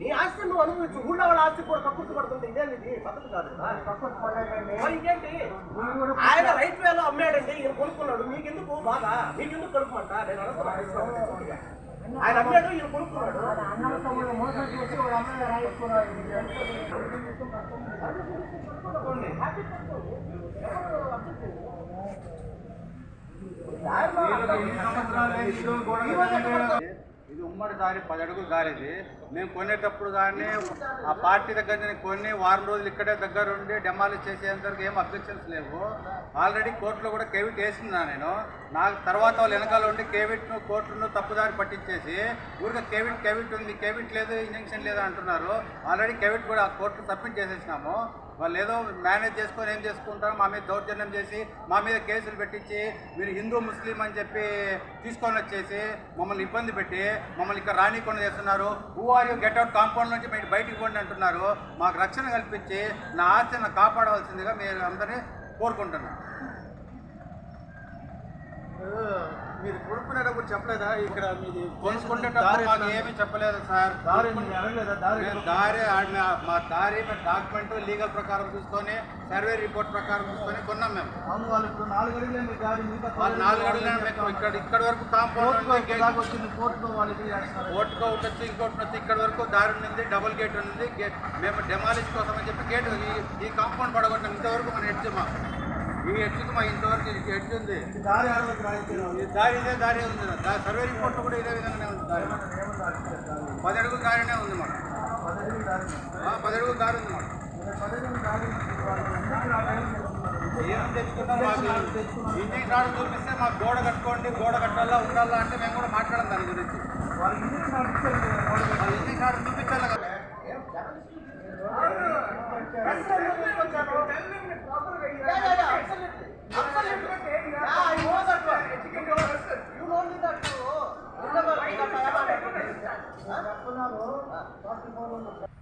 నీ ఆస్తి నువ్వు అనుభవించు. ఊళ్ళో వాళ్ళ ఆస్తి కూడా కక్కుర్తి పడుతుంది. ఇదేంటి పద్ధతి కాదు ఆయన రైట్ వేలో అమ్మాడండి. ఈయన కొనుక్కున్నాడు. మీకెందుకు బాధ? మీకెందుకు కొనుక్కుంటా నేను అనుకున్నాను ఆయన అమ్మాడు ఈయన కొనుక్కున్నాడు ఇది ఉమ్మడి దారి పది అడుగులు దారిది మేము కొనేటప్పుడు కానీ ఆ పార్టీ దగ్గర నుంచి కొన్ని వారం రోజులు ఇక్కడే దగ్గర ఉండి డెమాలిష్ చేసేంతవరకు ఏం అబ్జెక్షన్స్ లేవు. ఆల్రెడీ కోర్టులో కూడా కేవిట్ వేసినా నేను? నాకు తర్వాత వాళ్ళు వెనకాల ఉండి కేవిట్ను కోర్టును తప్పుదారి పట్టించేసి ఊరికే కేవిట్ కేవిట్ ఉంది కేవిట్ లేదు ఇంజక్షన్ లేదు అంటున్నారు. ఆల్రెడీ కేవిట్ కూడా కోర్టు సబ్మిట్ చేసేసినాము. వాళ్ళు ఏదో మేనేజ్ చేసుకొని ఏం చేసుకుంటారో మా మీద దౌర్జన్యం చేసి మా మీద కేసులు పెట్టించి మీరు హిందూ ముస్లిం అని చెప్పి తీసుకొని వచ్చేసి మమ్మల్ని ఇబ్బంది పెట్టి మమ్మల్ని ఇక్కడ రానికుండా చేస్తున్నారు. Who are you get out compound నుంచి మీరు బయటికి పోండి అంటున్నారు. మాకు రక్షణ కల్పించి నా ఆస్తిని కాపాడవలసిందిగా మీరు అందరినీ కోరుకుంటున్నాను మీరు కొనుక్కునేటప్పుడు చెప్పలేదా? ఇక్కడ మీది మాకు ఏమీ చెప్పలేదు సార్? దారి అడగలేదా? దారి దారి మా దారి మేము డాక్యుమెంట్ లీగల్ ప్రకారం చూసుకొని సర్వే రిపోర్ట్ ప్రకారం చూసుకొని కొన్నాం మేము. అవును వాళ్ళు ఇప్పుడు నాలుగు అడుగులే మీ దారి మిగతా వాళ్ళు నాలుగు అడుగులు మేము ఇక్కడ ఇక్కడ వరకు కాంపౌండ్ వచ్చింది కోర్టులో వాళ్ళు ఇంకోటి వచ్చి ఇక్కడ వరకు దారి ఉంది డబుల్ గేట్ ఉంది గేట్ మేము డెమాలిష్ కోసం అని చెప్పి గేట్ ఈ కాంపౌండ్ పడగొట్టాం ఇంతవరకు మన ఎడ్జ్ మా ఈ ఎడ్జ్కి మా ఇంతవరకు ఎడ్జ్ ఉంది. దారి దారి ఇదే దారి ఉంది. సర్వే రిపోర్ట్ కూడా ఇదే విధంగానే ఉంది దారి. పది అడుగుల దారినే ఉంది. ఆ, పది అడుగుల దారి ఉంది. రాలేదు? ఏం తెచ్చుకున్నాం మాకు ఇంటికి రాడు చూపిస్తే మాకు గోడ కట్టుకోండి గోడ కట్టాలా ఉండాలా అంటే మేము కూడా మాట్లాడడం దాని గురించి. వాళ్ళు ఇంటికి నడిపించారు కదా, వాళ్ళు వాళ్ళు ఇంటికి రాడు చూపించాలి కదా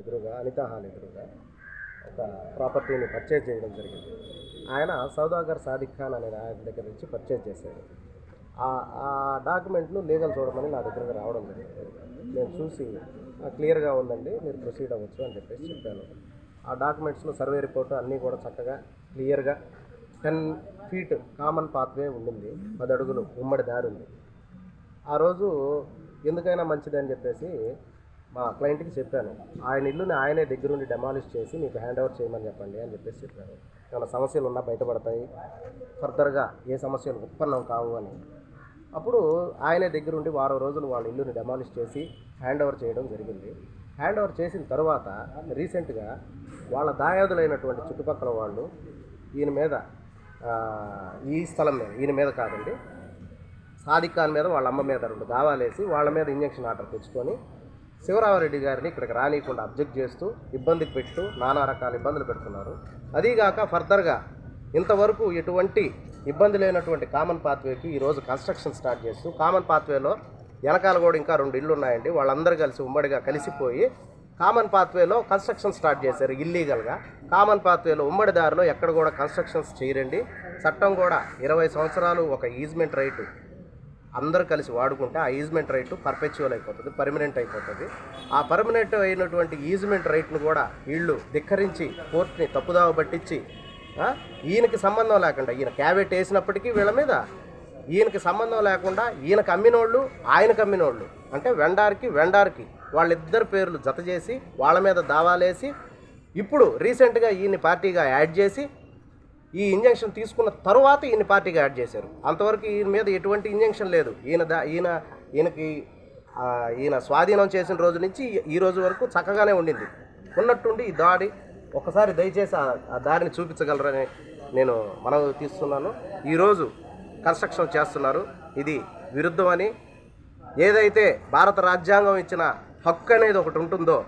ఎదురుగా అనిత హాల్ ఎదురుగా ఒక ప్రాపర్టీని పర్చేజ్ చేయడం జరిగింది. ఆయన సౌదాగర్ సాదిక్ ఖాన్ అనే ఆయన దగ్గర నుంచి పర్చేజ్ చేశాడు. ఆ ఆ డాక్యుమెంట్లు లీగల్ చూడమని నా దగ్గరకు రావడం జరిగింది. నేను చూసి క్లియర్గా ఉందండి మీరు ప్రొసీడ్ అవ్వచ్చు అని చెప్పేసి చెప్పాను. ఆ డాక్యుమెంట్స్లో సర్వే రిపోర్ట్ అన్నీ కూడా చక్కగా క్లియర్గా టెన్ ఫీట్ కామన్ పాత్వే ఉండింది. పది అడుగులు ఉమ్మడి దారి ఉంది. ఆ రోజు ఎందుకైనా మంచిది అని చెప్పేసి మా క్లయింట్కి చెప్పాను. ఆయన ఇల్లుని ఆయనే దగ్గరుండి డెమాలిష్ చేసి మీకు హ్యాండ్ ఓవర్ చేయమని చెప్పండి అని చెప్పేసి చెప్పాను ఏమైనా సమస్యలు ఉన్నా బయటపడతాయి. ఫర్దర్గా ఏ సమస్యలు ఉత్పన్నం కావు అని. అప్పుడు ఆయనే దగ్గరుండి వారం రోజులు వాళ్ళ ఇల్లుని డెమాలిష్ చేసి హ్యాండ్ ఓవర్ చేయడం జరిగింది. హ్యాండ్ ఓవర్ చేసిన తర్వాత రీసెంట్గా వాళ్ళ దాయాదులైనటువంటి చుట్టుపక్కల వాళ్ళు ఈయన మీద ఈ స్థలం మీద ఈయన మీద కాదండి. సాదిక్ ఖాన్ మీద వాళ్ళ అమ్మ మీద రెండు దావాలేసి వాళ్ళ మీద ఇంజక్షన్ ఆర్డర్ తెచ్చుకొని శివరామరెడ్డి గారిని ఇక్కడికి రానియకుండా అబ్జెక్ట్ చేస్తూ ఇబ్బందికి పెట్టు నానా రకాల ఇబ్బందులు పెడుతున్నారు. అదీగాక ఫర్దర్గా ఇంతవరకు ఎటువంటి ఇబ్బంది లేనటువంటి కామన్ పాత్వేకి ఈరోజు కన్స్ట్రక్షన్ స్టార్ట్ చేస్తూ కామన్ పాత్వేలో వెనకాల కూడా ఇంకా రెండు ఇళ్ళు ఉన్నాయండి. వాళ్ళందరూ కలిసి ఉమ్మడిగా కలిసిపోయి కామన్ పాత్వేలో కన్స్ట్రక్షన్ స్టార్ట్ చేశారు ఇల్లీగల్గా కామన్ పాత్వేలో ఉమ్మడి దారిలో ఎక్కడ కూడా కన్స్ట్రక్షన్స్ చేయరండి. చట్టం కూడా ఇరవై సంవత్సరాలు ఒక ఈజ్మెంట్ రైటు అందరూ కలిసి వాడుకుంటే ఆ ఈజ్మెంట్ రైట్ పర్పెచువల్ అయిపోతుంది పర్మనెంట్ అయిపోతుంది. ఆ పర్మనెంట్ అయినటువంటి ఈజ్మెంట్ రైట్ను కూడా వీళ్ళు ధిక్కరించి కోర్టుని తప్పుదావ పట్టించి ఈయనకి సంబంధం లేకుండా ఈయన క్యాబెట్ వేసినప్పటికీ వీళ్ళ మీద ఈయనకి సంబంధం లేకుండా ఈయన కమ్మినోళ్ళు ఆయన కమ్మినోళ్ళు అంటే వెండార్కి వెండార్కి వాళ్ళిద్దరు పేర్లు జత చేసి వాళ్ళ మీద దావాలేసి ఇప్పుడు రీసెంట్గా ఈయన్ని పార్టీగా యాడ్ చేసి ఈ ఇంజెక్షన్ తీసుకున్న తరువాత ఈయన పార్టీగా యాడ్ చేశారు. అంతవరకు ఈయన మీద ఎటువంటి ఇంజెక్షన్ లేదు. ఈయన దా ఈయన ఈయనకి ఈయన స్వాధీనం చేసిన రోజు నుంచి ఈ- రోజు వరకు చక్కగానే ఉండింది. ఉన్నట్టుండి ఈ దాడి ఒకసారి దయచేసి ఆ- ఆ దారిని చూపించగలరని నేను మనవి తీస్తున్నాను ఈరోజు కన్స్ట్రక్షన్ చేస్తున్నారు. ఇది విరుద్ధమని ఏదైతే భారత రాజ్యాంగం ఇచ్చిన హక్కు అనేది ఒకటి ఉంటుందో?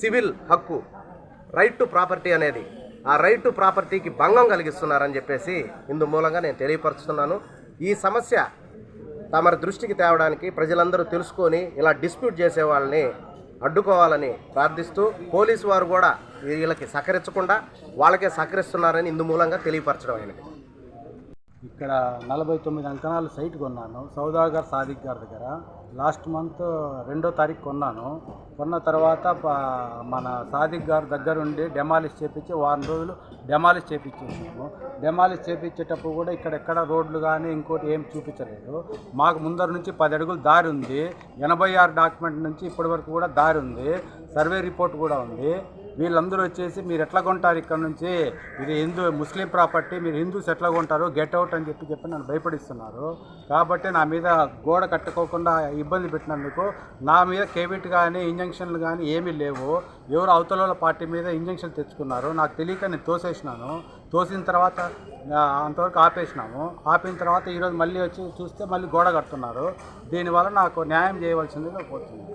సివిల్ హక్కు రైట్ టు ప్రాపర్టీ అనేది. ఆ రైట్ టు ప్రాపర్టీకి భంగం కలిగిస్తున్నారని చెప్పేసి ఇందు మూలంగా నేను తెలియపరుస్తున్నాను ఈ సమస్య తమరి దృష్టికి తేవడానికి ప్రజలందరూ తెలుసుకొని ఇలా డిస్ప్యూట్ చేసే వాళ్ళని అడ్డుకోవాలని ప్రార్థిస్తూ పోలీసు వారు కూడా వీళ్ళకి సహకరించకుండా వాళ్ళకే సహకరిస్తున్నారని ఇందు మూలంగా తెలియపరచడం ఆయనకి ఇక్కడ నలభై తొమ్మిది అంకణాలు సైట్ కొన్నాను. సౌదాగర్ సాదిక్ గారి దగ్గర. లాస్ట్ మంత్ రెండో తారీఖు కొన్నాను. కొన్న తర్వాత మన సాదిక్ గారి దగ్గర ఉండి డెమాలిష్ చేపించి వారం రోజులు డెమాలిష్ చేపించేసాము డెమాలిష్ చేపించేటప్పుడు కూడా ఇక్కడ ఎక్కడ రోడ్లు కానీ ఇంకోటి ఏం చూపించలేదు. మాకు ముందర నుంచి పది అడుగులు దారి ఉంది. ఎనభై ఆరు డాక్యుమెంట్ నుంచి ఇప్పటి వరకు కూడా దారి ఉంది. సర్వే రిపోర్ట్ కూడా ఉంది. వీళ్ళందరూ వచ్చేసి మీరు ఎట్లా కొంటారు ఇక్కడ నుంచి? ఇది హిందూ ముస్లిం ప్రాపర్టీ మీరు హిందూస్ ఎట్లా కొంటారు? గెట్ అవుట్ అని చెప్పి చెప్పి నన్ను భయపడిస్తున్నారు. కాబట్టి నా మీద గోడ కట్టుకోకుండా ఇబ్బంది పెట్టినందుకు నా మీద కేబిట్ కానీ ఇంజక్షన్లు కానీ ఏమీ లేవు. ఎవరు అవతల పార్టీ మీద ఇంజక్షన్ తెచ్చుకున్నారు? నాకు తెలియక నేను తోసేసినాను. తోసిన తర్వాత అంతవరకు ఆపేసినాము. ఆపిన తర్వాత ఈరోజు మళ్ళీ వచ్చి చూస్తే మళ్ళీ గోడ కడుతున్నారు. దీనివల్ల నాకు న్యాయం చేయవలసిందిగా పోతుంది